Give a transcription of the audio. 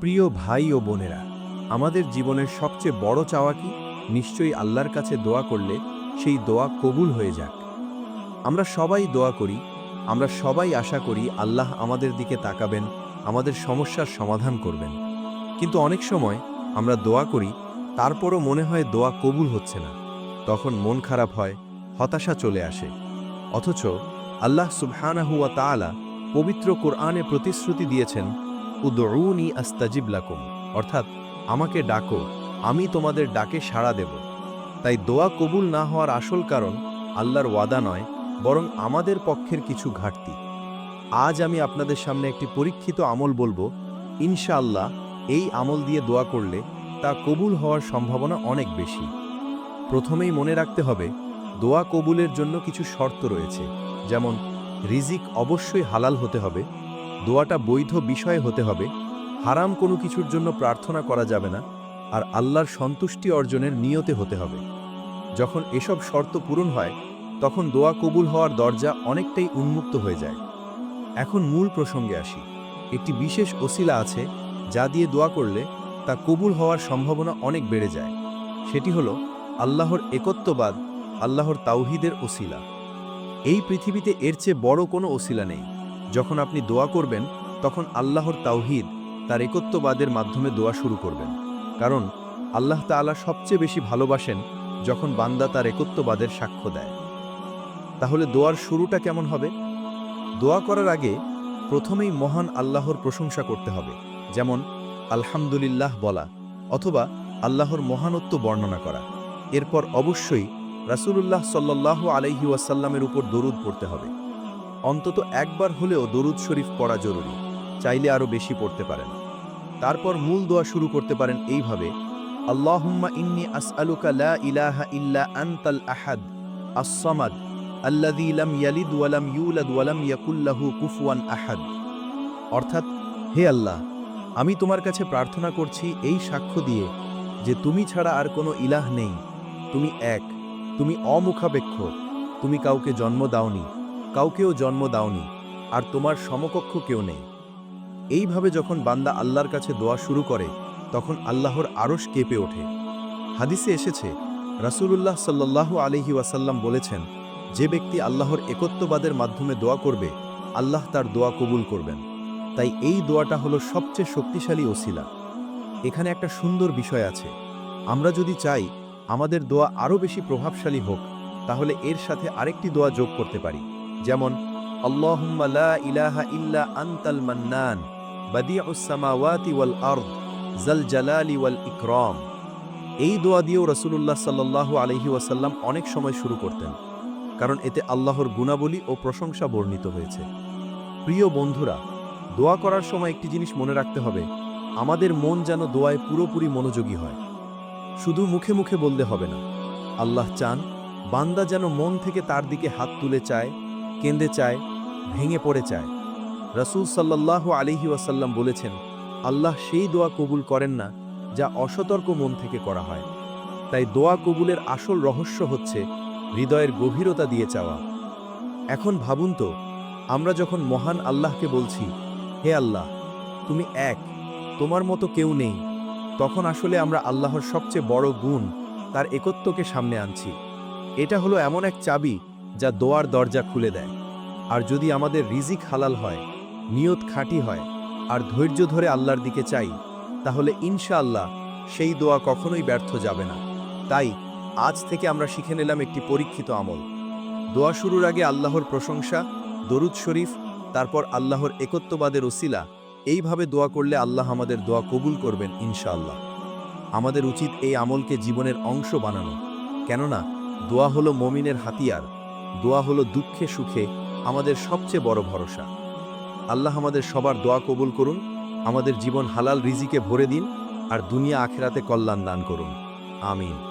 প্রিয় ভাই ও বোনেরা, আমাদের জীবনের সবচেয়ে বড় চাওয়া কি? নিশ্চয়ই আল্লাহর কাছে দোয়া করলে সেই দোয়া কবুল হয়ে যাক। আমরা সবাই দোয়া করি, আমরা সবাই আশা করি আল্লাহ আমাদের দিকে তাকাবেন, আমাদের সমস্যার সমাধান করবেন। কিন্তু অনেক সময় আমরা দোয়া করি, তারপরও মনে হয় দোয়া কবুল হচ্ছে না। তখন মন খারাপ হয়, হতাশা চলে আসে। অথচ আল্লাহ সুবহানাহু ওয়া তাআলা পবিত্র কোরআনে প্রতিশ্রুতি দিয়েছেন উদউনি আস্তাজিব লাকুম, অর্থাৎ আমাকে ডাকো, আমি তোমাদের ডাকে সাড়া দেব। তাই দোয়া কবুল না হওয়ার আসল কারণ আল্লাহর ওয়াদা নয়, বরং আমাদের পক্ষের কিছু ঘাটতি। আজ আমি আপনাদের সামনে একটি পরীক্ষিত আমল বলব। ইনশাআল্লাহ, এই আমল দিয়ে দোয়া করলে তা কবুল হওয়ার সম্ভাবনা অনেক বেশি। প্রথমেই মনে রাখতে হবে, দোয়া কবুলের জন্য কিছু শর্ত রয়েছে। যেমন, রিজিক অবশ্যই হালাল হতে হবে দোয়াটা বৈধ বিষয়ে হতে হবে, হারাম কোনো কিছুর জন্য প্রার্থনা করা যাবে না, আর আল্লাহর সন্তুষ্টি অর্জনের নিয়তে হতে হবে। যখন এসব শর্ত পূরণ হয়, তখন দোয়া কবুল হওয়ার দরজা অনেকটাই উন্মুক্ত হয়ে যায়। এখন মূল প্রসঙ্গে আসি। একটি বিশেষ ওসিলা আছে যা দিয়ে দোয়া করলে তা কবুল হওয়ার সম্ভাবনা অনেক বেড়ে যায়। সেটি হলো আল্লাহর একত্ববাদ, আল্লাহর তাওহিদের ওসিলা। এই পৃথিবীতে এর চেয়ে বড় কোনো ওসিলা নেই। যখন আপনি দোয়া করবেন, তখন আল্লাহর তাওহিদ, তার একত্ববাদের মাধ্যমে দোয়া শুরু করবেন। কারণ, আল্লাহ তাআলা সবচেয়ে বেশি ভালোবাসেন যখন বান্দা তার একত্ববাদের সাক্ষ্য দেয়। তাহলে দোয়ার শুরুটা কেমন হবে? দোয়া করার আগে প্রথমেই মহান আল্লাহর প্রশংসা করতে হবে। যেমন, আলহামদুলিল্লাহ বলা অথবা আল্লাহর মহানত্ব বর্ণনা করা। এরপর অবশ্যই রাসূলুল্লাহ সাল্লাল্লাহু আলাইহি ওয়াসাল্লামের উপর দরুদ পড়তে হবে। অন্তত একবার হলেও দরুদ শরীফ পড়া জরুরি, চাইলে আরও বেশি পড়তে পারেন। তারপর মূল দোয়া শুরু করতে পারেন এইভাবে, আল্লাহুম্মা ইন্নি আসআলুকা লা ইলাহা ইল্লা আনতাল আহাদ, আস-সামাদ, আল্লাযী লাম ইয়ালিদ ওয়া লাম ইউলাদ ওয়া লাম ইয়াকুল লাহু কুফুয়ান আহাদ। অর্থাৎ, হে আল্লাহ, আমি তোমার কাছে প্রার্থনা করছি এই সাক্ষ্য দিয়ে যে তুমি ছাড়া আর কোনো ইলাহ নেই। তুমি এক, তুমি অমুখাপেক্ষ, তুমি কাউকে জন্ম দাওনি। কাউকেও জন্ম দাওনি, আর তোমার সমকক্ষ কেউ নেই। এইভাবে যখন বান্দা আল্লাহর কাছে দোয়া শুরু করে, তখন আল্লাহর আরশ কেঁপে ওঠে। হাদিসে এসেছে, রাসূলুল্লাহ সাল্লাল্লাহু আলহি ওয়াসাল্লাম বলেছেন, যে ব্যক্তি আল্লাহর একত্ববাদের মাধ্যমে দোয়া করবে, আল্লাহ তার দোয়া কবুল করবেন। তাই এই দোয়াটা হলো সবচেয়ে শক্তিশালী ওসিলা। এখানে একটা সুন্দর বিষয় আছে। আমরা যদি চাই আমাদের দোয়া আরও বেশি প্রভাবশালী হোক, তাহলে এর সাথে আরেকটি দোয়া যোগ করতে পারি। যেমন, আল্লাহুম্মা আনতাল মান্নান এই দোয়া দিয়েও রাসূলুল্লাহ সাল্লাল্লাহু আলাইহি ওয়াসাল্লাম অনেক সময় শুরু করতেন, কারণ এতে আল্লাহর গুণাবলী ও প্রশংসা বর্ণিত হয়েছে। প্রিয় বন্ধুরা, দোয়া করার সময় একটি জিনিস মনে রাখতে হবে, আমাদের মন যেন দোয়ায় পুরোপুরি মনোযোগী হয়। শুধু মুখে মুখে বলতে হবে না, আল্লাহ চান বান্দা যেন মন থেকে তার দিকে হাত তুলে চায় কেঁদে চায়, ভেঙে পড়ে চায়। রাসূল সাল্লাল্লাহু আলিহি ওয়াসাল্লাম বলেছেন, আল্লাহ সেই দোয়া কবুল করেন না যা অসতর্ক মন থেকে করা হয়। তাই দোয়া কবুলের আসল রহস্য হচ্ছে হৃদয়ের গভীরতা দিয়ে চাওয়া। এখন ভাবুন তো, আমরা যখন মহান আল্লাহকে বলছি, হে আল্লাহ, তুমি এক, তোমার মতো কেউ নেই তখন আসলে আমরা আল্লাহর সবচেয়ে বড় গুণ তার একত্বকে সামনে আনছি। এটা হলো এমন এক চাবি যা দোয়ার দরজা খুলে দেয়। আর যদি আমাদের রিজিক হালাল হয়, নিয়ত খাঁটি হয়, আর ধৈর্য ধরে আল্লাহর দিকে চাই, তাহলে ইনশাআল্লাহ সেই দোয়া কখনোই ব্যর্থ যাবে না। তাই আজ থেকে আমরা শিখে নিলাম একটি পরীক্ষিত আমল। দোয়া শুরুর আগে আল্লাহর প্রশংসা, দরুদ শরীফ, তারপর আল্লাহর একত্ববাদের ওসিলা, এইভাবে দোয়া করলে আল্লাহ আমাদের দোয়া কবুল করবেন ইনশাআল্লাহ। আমাদের উচিত এই আমলকে জীবনের অংশ বানানো। কেননা দোয়া হলো মমিনের হাতিয়ার দোয়া হলো দুঃখে সুখে আমাদের সবচেয়ে বড় ভরসা। আল্লাহ আমাদের সবার দোয়া কবুল করুন, আমাদের জীবন হালাল রিজিকে ভরে দিন, আর দুনিয়া আখেরাতে কল্যাণ দান করুন। আমিন।